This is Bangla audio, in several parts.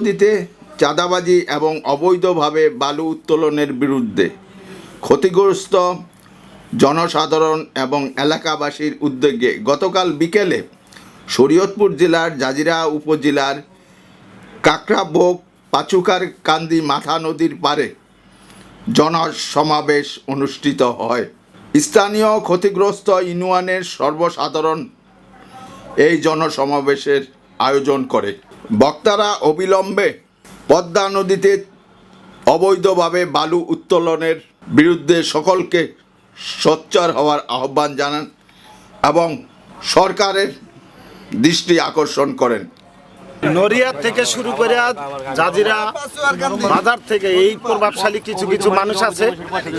নদীতে চাঁদাবাজি এবং অবৈধভাবে বালু উত্তোলনের বিরুদ্ধে ক্ষতিগ্রস্ত জনসাধারণ এবং এলাকাবাসীর উদ্যোগে গতকাল বিকেলে শরীয়তপুর জেলার জাজিরা উপজেলার কাকরাবোক পাচুকার কান্দি মাথা নদীর পারে জনসমাবেশ অনুষ্ঠিত হয়। স্থানীয় ক্ষতিগ্রস্ত ইউনিয়নের সর্বসাধারণ এই জনসমাবেশের আয়োজন করে। বক্তারা অবিলম্বে পদ্মা নদীতে অবৈধভাবে বালু উত্তোলনের বিরুদ্ধে সকলকে সোচ্চার হওয়ার আহ্বান জানান এবং সরকারের দৃষ্টি আকর্ষণ করেন। নড়িয়া থেকে শুরু করে জাজিরা বাজার থেকে এই প্রভাবশালী কিছু কিছু মানুষ আছে,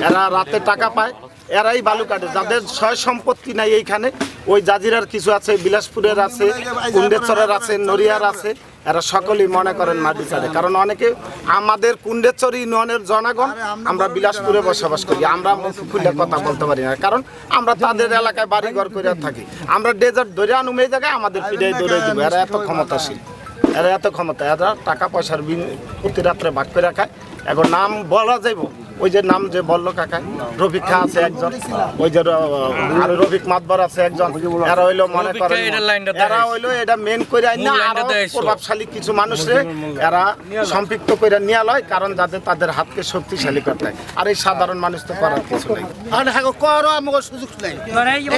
এরা রাতে টাকা পায়, এরাই বালু কাটে। যাদের সয় সম্পত্তি নাই এইখানে, ওই জাজিরার কিছু আছে, বিলাসপুরের আছে কুন্ডেশ্বরের আছে, নড়িয়ার আছে। এরা সকলেই মনে করেন মাটি চাঁদে। কারণ অনেকে আমাদের কুণ্ডেশ্বর ইউনিয়নের জনগণ আমরা বিলাসপুরে বসবাস করি। আমরা মুখ খুলে কথা বলতে পারি না। কারণ আমরা তাদের এলাকায় বাড়ি ঘর করে থাকি। আমরা ডেজার্ট ধরে আনুম এই জায়গায় আমাদের পিড়াই দৌড়ে দিব। এরা এত ক্ষমতাশীল। এরা এত ক্ষমতা এরা টাকা পয়সার বিন- প্রতি রাত্রে ভাগ করে খায়। এখন নাম বলা যাইব। ওই যে নাম যে বলল কাকা রফিক খা আছে একজন। ওই যে আর রফিক মাতবর আছে একজন। এরা হইল মনে করেন এরা হইল এটা মেন করে আইন না আরও প্রভাবশালী কিছু মানুষে এরা সম্পৃক্ত করে নিয়ে লয় কারণ যাতে তাদের হাতকে শক্তিশালী করতে আর এই সাধারণ মানুষ তো করার কিছু নেই। আর হ্যাঁ করো আমাকে সুযোগ নাই।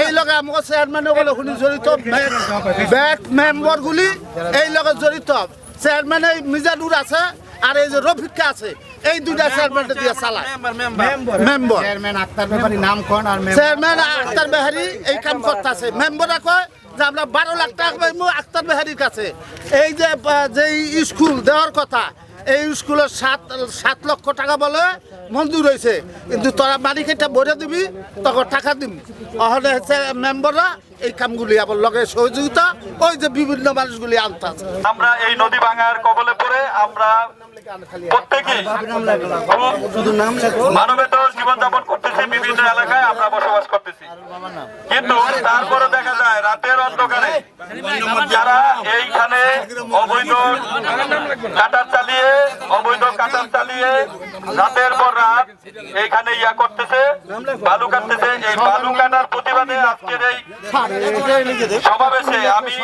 এই লগে আমাকে চেয়ারম্যান বলে শুনি জড়িত ব্যাট মেম্বার গুলি এই লগে জড়িত। চেয়ারম্যান এই মিজানুর আছে আর এই যে রফিকা আছে। এই দুইটা চেয়ারম্যান দিয়ে চালায়। মেম্বার চেয়ারম্যান আক্তার ব্যাপারী নাম কোন আর চেয়ারম্যান আক্তার বেহারি এই কাম করতেছে। মেম্বাররা কয় যে আমরা বারো লাখ টাকা পাইবো আক্তার বেহারির কাছে। এই যে যে স্কুল দেওয়ার কথা এই স্কুলের সাত সাত লক্ষ টাকা বলে মঞ্জুর হয়েছে। কিন্তু তোরা মালিকেটা ভরে দিবি তখন টাকা দিবি। তাহলে হচ্ছে মেম্বাররা এই কামগুলি আবার লগে সহযোগিতা ওই যে বিভিন্ন মানুষগুলি আনতে আছে আমরা এই নদী ভাঙার কবলে পড়ে আমরা প্রত্যেকে মানবেতর জীবনযাপন করতেছি বিভিন্ন এলাকায় আমরা বসবাস করতেছি। কিন্তু তারপরে দেখা যায় রাতের অন্ধকারে যারা এইখানে অবৈধ কাটার চালিয়ে অবৈধ কাটার চালিয়ে রাতের পর রাত এইখানে ইয়া করতেছে বালু কাটতেছে। এই বালু কাটার প্রতিবাদে আজকের এই সমাবেশে আমি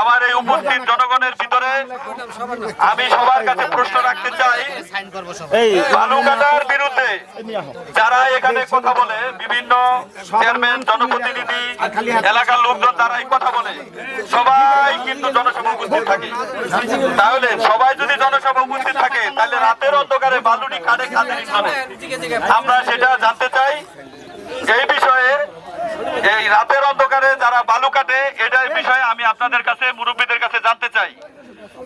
আমার এই উপস্থিত জনগণের ভিতরে আমি সবার কাছে প্রশ্ন রাখতে চাই। বালু কাটার বিরুদ্ধে যারা এখানে কথা বলে, বিভিন্ন চেয়ারম্যান জনপ্রতিনিধি, এলাকার লোকজন যারা এই কথা বলে। সবাই কিন্তু জনসভা উপস্থিত থাকে। তাহলে সবাই যদি জনসভা উপস্থিত থাকে, তাহলে রাতের অন্ধকারে কাটে কাদের ইন্ধনে আমরা সেটা জানতে চাই। এই বিষয়ে, এই রাতের অন্ধকারে যারা বালু কাটে এটার বিষয়ে আমি আপনাদের কাছে, মুরব্বীদের কাছে জানতে চাই।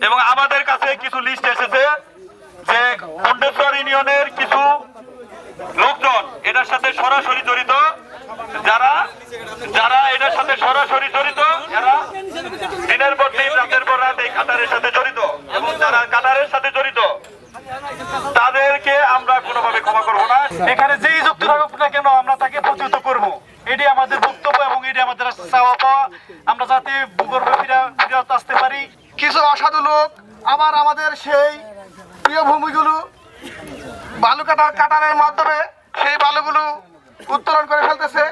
এবং আমাদের কাছে কিছু লিস্ট এসেছে যে কুন্ডেশ্বর ইউনিয়নের কিছু লোকজন এটার সাথে সরাসরি জড়িত, যারা যারা এটার সাথে সরাসরি জড়িত, এরা দিনের পর দিন, রাতের পর রাত এই কাতারের সাথে জড়িত। এবং যারা কাতারের সাথে জড়িত, তাদেরকে আমরা কোনোভাবে ক্ষমা করব না। এখানে যেই যুক্তি থাকুক না কেন, আমরা তাকে প্রতিহত করব। এটি আমাদের বক্তব্য এবং এটি আমাদের আমরা যাতে ভূগর্ভে ফিরে, ফিরত আসতে পারি। কিছু অসাধু লোক আবার আমাদের সেই প্রিয় ভূমিগুলো বালু কাটা কাটারের মাধ্যমে সেই বালুগুলো উত্তোলন করে ফেলতেছে।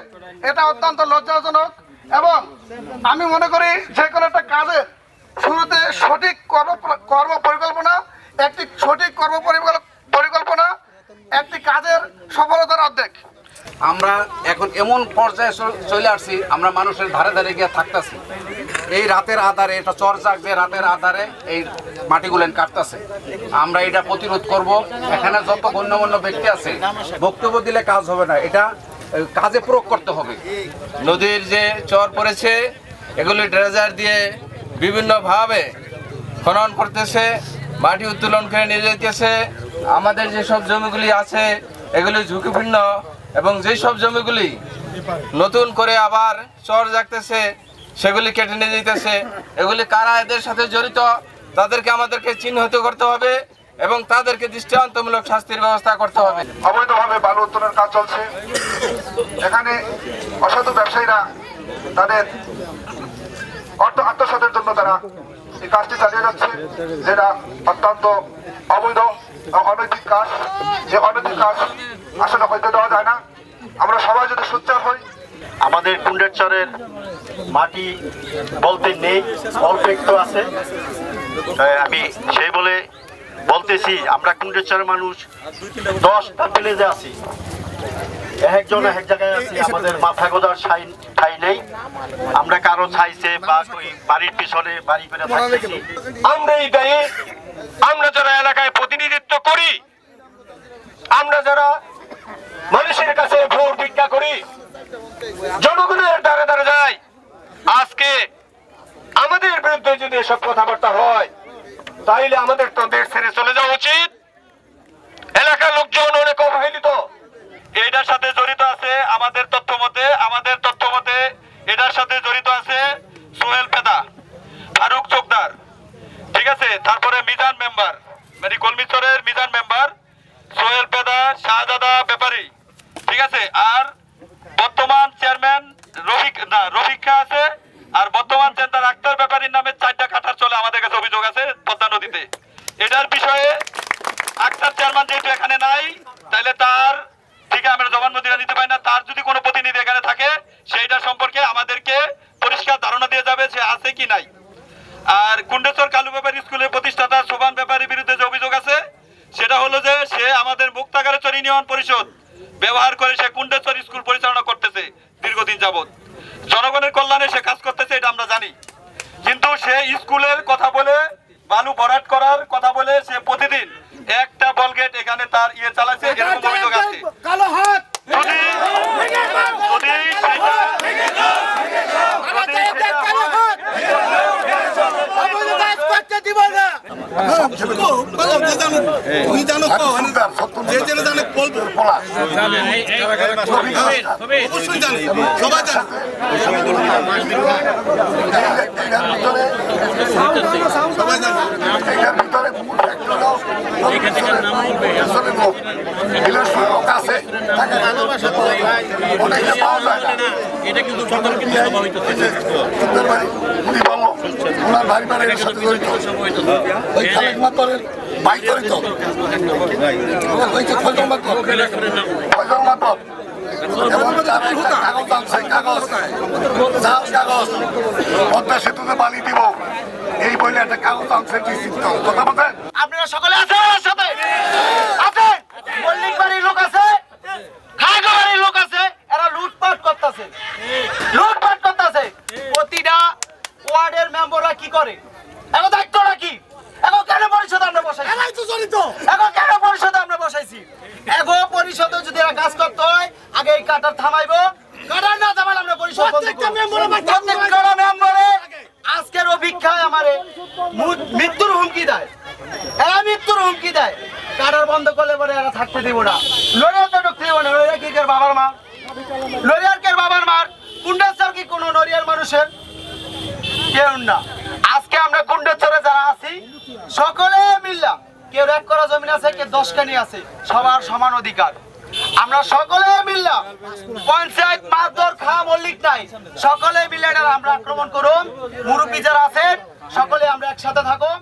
এটা অত্যন্ত লজ্জাজনক এবং আমি মনে করি যে কোনো একটা কাজে শুরুতে সঠিক কর্ম কর্ম পরিকল্পনা, একটি সঠিক কর্ম পরিকল্পনা, একটি কাজের সফলতার অর্ধেক। আমরা এখন এমন পর্যায়ে চলে আসছি, আমরা মানুষের ধারে ধারে গিয়ে থাকতেছি। এই রাতের আধারে, এটা চর্চা যে রাতের আধারে, এই মাটিগুলেন কাটতেছে। আমরা এটা প্রতিরোধ করব। এখানে যত গণ্যমান্য ব্যক্তি আছে, বক্তব্য দিলে কাজ হবে না। এটা কাজে প্রয়োগ করতে হবে। নদীর যে চর পড়েছে, এগুলি ড্রেজার দিয়ে বিভিন্নভাবে খনন করতেছে, মাটি উত্তোলন করে নিয়ে যেতেছে আমাদের যেসব জমিগুলি আছে, এগুলি ঝুঁকিপূর্ণ এবং যেই সব জমিগুলি নতুন করে আবার চর জাগতেছে, সেগুলি কেটে নিয়ে যেতেছে এগুলি কারা এদের সাথে জড়িত? তাদেরকে আমাদেরকে চিহ্নিত করতে হবে এবং তাদেরকে দৃষ্টান্তমূলক শাস্তির ব্যবস্থা করতে হবে। অবৈধভাবে বালু উত্তোলনের কাজ চলছে। এখানে অসাধু ব্যবসায়ীরা তাদের অর্থ আত্মসাতের জন্য তারা এই কাজটি চালিয়ে যাচ্ছে, যেটা অত্যন্ত অবৈধ অনৈতিক কাজ। যে অনৈতিক কাজ আসলে হইতে দেওয়া যায় না। আমরা সবাই যদি সোচ্চার হই, আমাদের কুণ্ডেরচরের মাটি বলতে নেই, অল্প একটু আছে। আমি সেই বলে বলতেছি, আমরা মানুষ দশটা ভিলেজে আছি। একজন এক জায়গায় আছি, আমাদের মাথা গোদার ছাই ঠাই নেই। আমরা কারও ছাইছে বা বাড়ির পিছনে বাড়ি থাকতেছি। আমরা এই আমরা যারা এলাকায় প্রতিনিধিত্ব করি, আমরা যারা মানুষের কাছে ভোট ভিক্ষা করি, জনগণের দ্বারে দ্বারে যাই। আজকে আমাদের যদি এসব কথাবার্তা হয়, তাইলে আমাদের তো দেশ ছেড়ে চলে যাওয়া উচিত। এলাকার লোকজন অনেক অবহেলিত। এটার সাথে জড়িত আছে আমাদের তথ্য মতে, আমাদের তথ্য মতে এটার সাথে জড়িত আছে সোহেল পেদা, ফারুক চোকদার। ঠিক আছে? তারপরে মিজান মেম্বার মানে কলমিচরের মিজান মেম্বার, সোহেল পেদা, শাহজাদা ব্যাপারী। ঠিক আছে? আর বর্তমান চেয়ারম্যান রফিক, না, রফিকা আছে। আর বর্তমান চেয়ারম্যান আক্তার ব্যাপারীর নামে চারটা কাঠার চলে আমাদের কাছে অভিযোগ আছে পদ্মা নদীতে। এটার বিষয়ে আক্তার চেয়ারম্যান যেহেতু এখানে নাই তাহলে তার থেকে আমরা জবানবন্দিরা দিতে পারি না। তার যদি কোনো প্রতিনিধি এখানে থাকে, সেইটা সম্পর্কে আমাদেরকে পরিষ্কার ধারণা দিয়ে যাবে সে আছে কি নাই। আর কুণ্ডেশ্বর কালু ব্যাপারী স্কুলের প্রতিষ্ঠাতা শোভান ব্যাপারীর বিরুদ্ধে যে অভিযোগ আছে, সেটা হলো যে সে আমাদের মুক্তাগারেচর ইউনিয়ন পরিষদ ব্যবহার করে সে কুণ্ডেশ্বর স্কুল পরিচালনা করতেছে দীর্ঘদিন যাবৎ। জনগণের কল্যাণে সে কাজ করতেছে এটা আমরা জানি কিন্তু সে স্কুলের কথা বলে বালু ভরাট করার কথা বলে সে প্রতিদিন একটা বলগেট এখানে তার ইয়ে চালাচ্ছে এরকম অভিযোগ আছে কালো হাত যদি যদি সেটা যদি সেটা করতে দিব না এটা কিন্তু সরকার ওনার বাড়ির বাইক জড়িত ওই যে ফজল মাতর ফজল মাতর এবং যারা একটা কাগজ আনছে কাগজ জাল কাগজ পদ্মা সেতুতে বালি দিব এই বলে একটা কাগজ আনছে ডিসির দল। কথা বলছেন আপনারা সকলে আছেন আমার সাথে আছেন মল্লিক বাড়ির লোক আছে খাগো বাড়ির লোক আছে এরা লুটপাট করতেছে লুটপাট করতেছে প্রতিটা ওয়ার্ডের মেম্বাররা কি করে এখন দায়িত্বটা কি এখন কেন পরিষদ আমরা বসাইছি এরাই তো। এখন কেন পরিষদ আমরা বসাইছি? এগো পরিষদে যদি এরা কাজ করতে হয় আগে এই কাটার থামাইবো। কাটার না থামাইলে আমরা পরিষদ প্রত্যেকটা মেম্বারে প্রত্যেকটা মেম্বারে আজকের অভিক্ষায় আমারে মৃত্যুর হুমকি দেয়। এরা মৃত্যুর হুমকি দেয়। কাটার বন্ধ করলে পরে এরা থাকতে দিব না। লড়িয়া তো ঢুকতে দিব না। লড়িয়া কি বাবার মা? লড়িয়ার কের বাবার মার? কুন্ডেশ্বর কি কোনো নড়িয়ার মানুষের? কেউ না। আজকে আমরা কুন্ডেশ্বরে যারা আছি সকলে মিললাম কেউ এক করা জমিন আছে, কেউ দশ কানি আছে। সবার সমান অধিকার। আমরা সকলে মিললাম পঞ্চায়েত মারধর খা মল্লিক নাই। সকলে মিলে আমরা আক্রমণ করুন। মুরব্বী যারা আছেন, সকলে আমরা একসাথে থাকুন।